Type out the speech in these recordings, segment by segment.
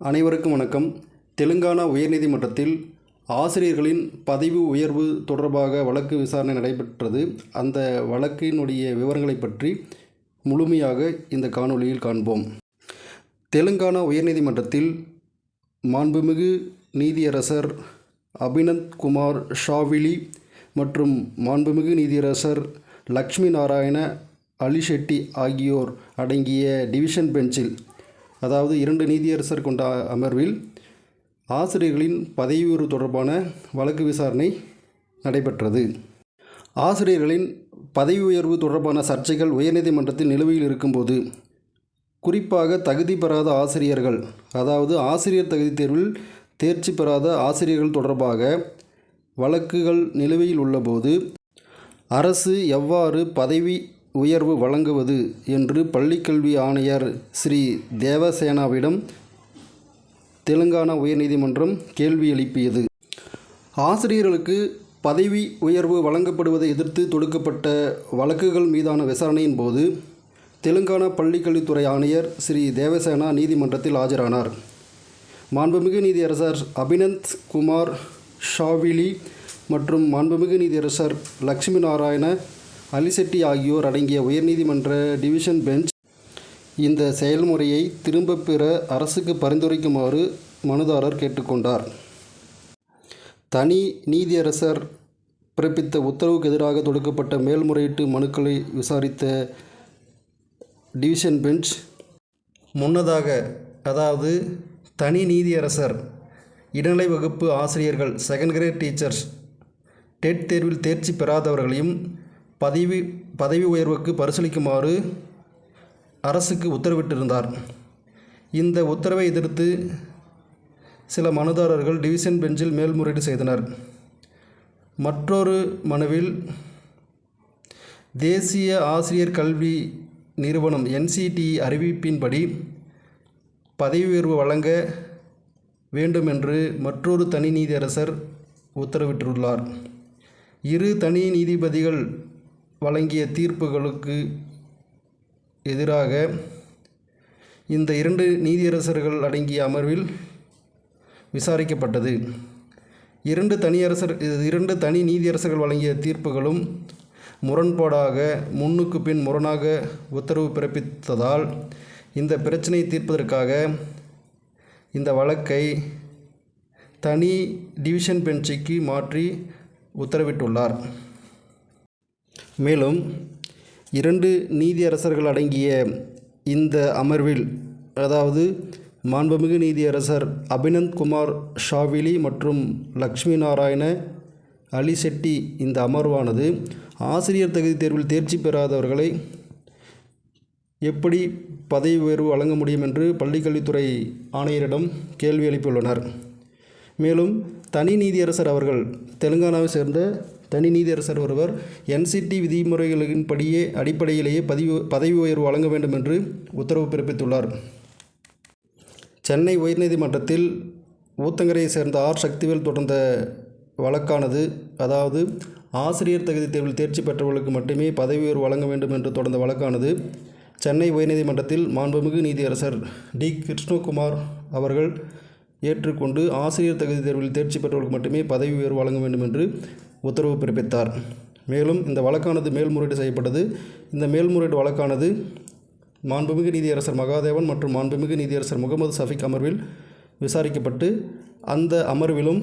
அனைவருக்கும் வணக்கம். தெலுங்கானா உயர்நீதிமன்றத்தில் ஆசிரியர்களின் பதிவு உயர்வு தொடர்பாக வழக்கு விசாரணை நடைபெற்றது. அந்த வழக்கினுடைய விவரங்களை பற்றி முழுமையாக இந்த காணொளியில் காண்போம். தெலுங்கானா உயர்நீதிமன்றத்தில் மாண்புமிகு நீதியரசர் அபினந்த் குமார் ஷாவிலி மற்றும் மாண்புமிகு நீதியரசர் லக்ஷ்மி நாராயண அலிஷெட்டி ஆகியோர் அடங்கிய டிவிஷன் பெஞ்சில் அதாவது இரண்டு நீதியரசர் கொண்ட அமர்வில் ஆசிரியர்களின் பதவி உயர்வு தொடர்பான வழக்கு விசாரணை நடைபெற்றது. ஆசிரியர்களின் பதவி உயர்வு தொடர்பான சர்ச்சைகள் உயர்நீதிமன்றத்தில் நிலுவையில் இருக்கும்போது குறிப்பாக தகுதி பெறாத ஆசிரியர்கள் அதாவது ஆசிரியர் தகுதி தேர்வில் தேர்ச்சி பெறாத ஆசிரியர்கள் தொடர்பாக வழக்குகள் நிலுவையில் உள்ளபோது அரசு எவ்வாறு பதவி உயர்வு வழங்குவது என்று பள்ளிக்கல்வி ஆணையர் ஸ்ரீ தேவசேனாவிடம் தெலுங்கானா உயர்நீதிமன்றம் கேள்வி எழுப்பியது. ஆசிரியர்களுக்கு பதவி உயர்வு வழங்கப்படுவதை எதிர்த்து தொடுக்கப்பட்ட வழக்குகள் மீதான விசாரணையின் போது தெலுங்கானா பள்ளிக்கல்வித்துறை ஆணையர் ஸ்ரீ தேவசேனா நீதிமன்றத்தில் ஆஜரானார். மாண்புமிகு நீதியரசர் அபினந்த் குமார் ஷாவிலி மற்றும் மாண்புமிகு நீதியரசர் லக்ஷ்மி நாராயண அலிசெட்டி ஆகியோர் அடங்கிய உயர்நீதிமன்ற டிவிஷன் பெஞ்ச் இந்த செயல்முறையை திரும்பப் பெற அரசுக்கு பரிந்துரைக்குமாறு மனுதாரர் கேட்டுக்கொண்டார். தனி நீதியரசர் பிறப்பித்த உத்தரவுக்கு எதிராக தொடுக்கப்பட்ட மேல்முறையீட்டு மனுக்களை விசாரித்த டிவிஷன் பெஞ்ச் முன்னதாக அதாவது தனி நீதியரசர் இடைநிலை வகுப்பு ஆசிரியர்கள் செகண்ட் கிரேட் டீச்சர்ஸ் டெட் தேர்வில் தேர்ச்சி பெறாதவர்களையும் பதவி பதவி உயர்வுக்கு பரிசீலிக்குமாறு அரசுக்கு உத்தரவிட்டிருந்தார். இந்த உத்தரவை எதிர்த்து சில மனுதாரர்கள் டிவிஷன் பெஞ்சில் மேல்முறையீடு செய்தனர். மற்றொரு மனுவில் தேசிய ஆசிரியர் கல்வி நிறுவனம் என்சிடி அறிவிப்பின்படி பதவி உயர்வு வழங்க வேண்டும் என்று மற்றொரு தனி நீதியரசர் உத்தரவிட்டுள்ளார். இரு தனி நீதிபதிகள் வழங்கிய தீர்ப்புகளுக்கு எதிராக இந்த இரண்டு நீதியரசர்கள் அடங்கிய அமர்வில் விசாரிக்கப்பட்டது. இரண்டு தனியரசர் இரண்டு தனி நீதியரசர்கள் வழங்கிய தீர்ப்புகளும் முரண்பாடாக முன்னுக்கு பின் முரணாக உத்தரவு பிறப்பித்ததால் இந்த பிரச்சனையை தீர்ப்பதற்காக இந்த வழக்கை தனி டிவிஷன் பெஞ்சுக்கு மாற்றி உத்தரவிட்டுள்ளார். மேலும் இரண்டு நீதியரசர்கள் அடங்கிய இந்த அமர்வில் அதாவது மாண்புமிகு நீதியரசர் அபினந்த் குமார் ஷாவிலி மற்றும் லக்ஷ்மி நாராயண அலி செட்டி இந்த அமர்வானது ஆசிரியர் தகுதி தேர்வில் தேர்ச்சி பெறாதவர்களை எப்படி பதவி உயர்வு வழங்க முடியும் என்று பள்ளிக்கல்வித்துறை ஆணையரிடம் கேள்வி எழுப்பியுள்ளனர். மேலும் தனி நீதியரசர் அவர்கள் தெலுங்கானாவை சேர்ந்த தனி நீதியரசர் ஒருவர் என்சிடி விதிமுறைகளின்படியே அடிப்படையிலேயே பதிவு பதவி உயர்வு வழங்க வேண்டும் என்று உத்தரவு பிறப்பித்துள்ளார். சென்னை உயர்நீதிமன்றத்தில் ஊத்தங்கரையை சேர்ந்த ஆர். சக்திவேல் தொடர்ந்த வழக்கானது அதாவது ஆசிரியர் தகுதி தேர்வில் தேர்ச்சி பெற்றவர்களுக்கு மட்டுமே பதவி உயர்வு வழங்க வேண்டும் என்று தொடர்ந்த வழக்கானது சென்னை உயர்நீதிமன்றத்தில் மாண்புமிகு நீதியரசர் டி. கிருஷ்ணகுமார் அவர்கள் ஏற்றுக்கொண்டு ஆசிரியர் தகுதி தேர்வில் தேர்ச்சி பெற்றவர்களுக்கு மட்டுமே பதவி உயர்வு வழங்க வேண்டும் என்று உத்தரவு பிறப்பித்தார். மேலும் இந்த வழக்கானது மேல்முறையீடு செய்யப்பட்டது. இந்த மேல்முறையீடு வழக்கானது மாண்புமிகு நீதியரசர் மகாதேவன் மற்றும் மாண்புமிகு நீதியரசர் முகமது சஃபிக் அமர்வில் விசாரிக்கப்பட்டு அந்த அமர்விலும்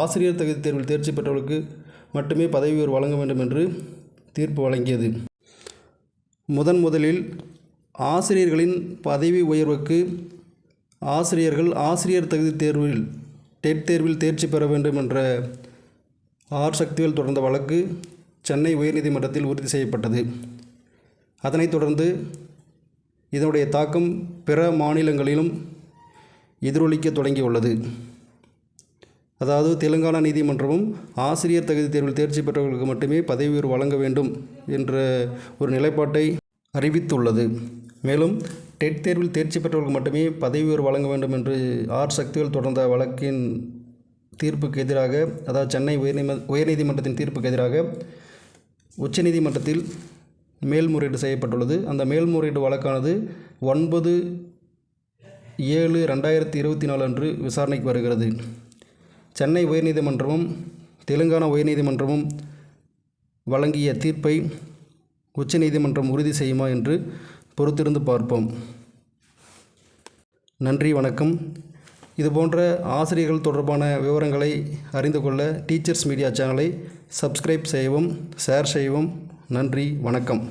ஆசிரியர் தகுதி தேர்வில் தேர்ச்சி பெற்றவர்களுக்கு மட்டுமே பதவி உயர்வு வழங்க வேண்டும் என்று தீர்ப்பு வழங்கியது. முதன் முதலில் ஆசிரியர்களின் பதவி உயர்வுக்கு ஆசிரியர்கள் ஆசிரியர் தகுதி தேர்வில் டெட் தேர்வில் தேர்ச்சி பெற வேண்டும் என்ற ஆர் சக்திவேல் தொடர்ந்த வழக்கு சென்னை உயர்நீதிமன்றத்தில் உறுதி செய்யப்பட்டது. அதனைத் தொடர்ந்து இதனுடைய தாக்கம் பிற மாநிலங்களிலும் எதிரொலிக்க தொடங்கியுள்ளது. அதாவது தெலுங்கானா நீதிமன்றமும் ஆசிரியர் தகுதி தேர்வில் தேர்ச்சி பெற்றவர்களுக்கு மட்டுமே பதவி உயர்வு வழங்க வேண்டும் என்ற ஒரு நிலைப்பாட்டை அறிவித்துள்ளது. மேலும் டெட் தேர்வில் தேர்ச்சி பெற்றவர்களுக்கு மட்டுமே பதவி உயர்வு வழங்க வேண்டும் என்று ஆர் சக்திவேல் தொடர்ந்த வழக்கின் தீர்ப்புக்கு எதிராக அதாவது சென்னை உயர்நீம உயர்நீதிமன்றத்தின் தீர்ப்புக்கு எதிராக உச்சநீதிமன்றத்தில் மேல்முறையீடு செய்யப்பட்டுள்ளது. அந்த மேல்முறையீடு வழக்கானது ஒன்பது ஏழு ரெண்டாயிரத்தி இருபத்தி நாலு அன்று விசாரணைக்கு வருகிறது. சென்னை உயர்நீதிமன்றமும் தெலுங்கானா உயர்நீதிமன்றமும் வழங்கிய தீர்ப்பை உச்சநீதிமன்றம் உறுதி செய்யுமா என்று பொறுத்திருந்து பார்ப்போம். நன்றி வணக்கம். இது போன்ற ஆசிரியர்கள் தொடர்பான விவரங்களை அறிந்து கொள்ள டீச்சர்ஸ் மீடியா சேனலை சப்ஸ்கிரைப் செய்யவும் ஷேர் செய்யவும் நன்றி வணக்கம்.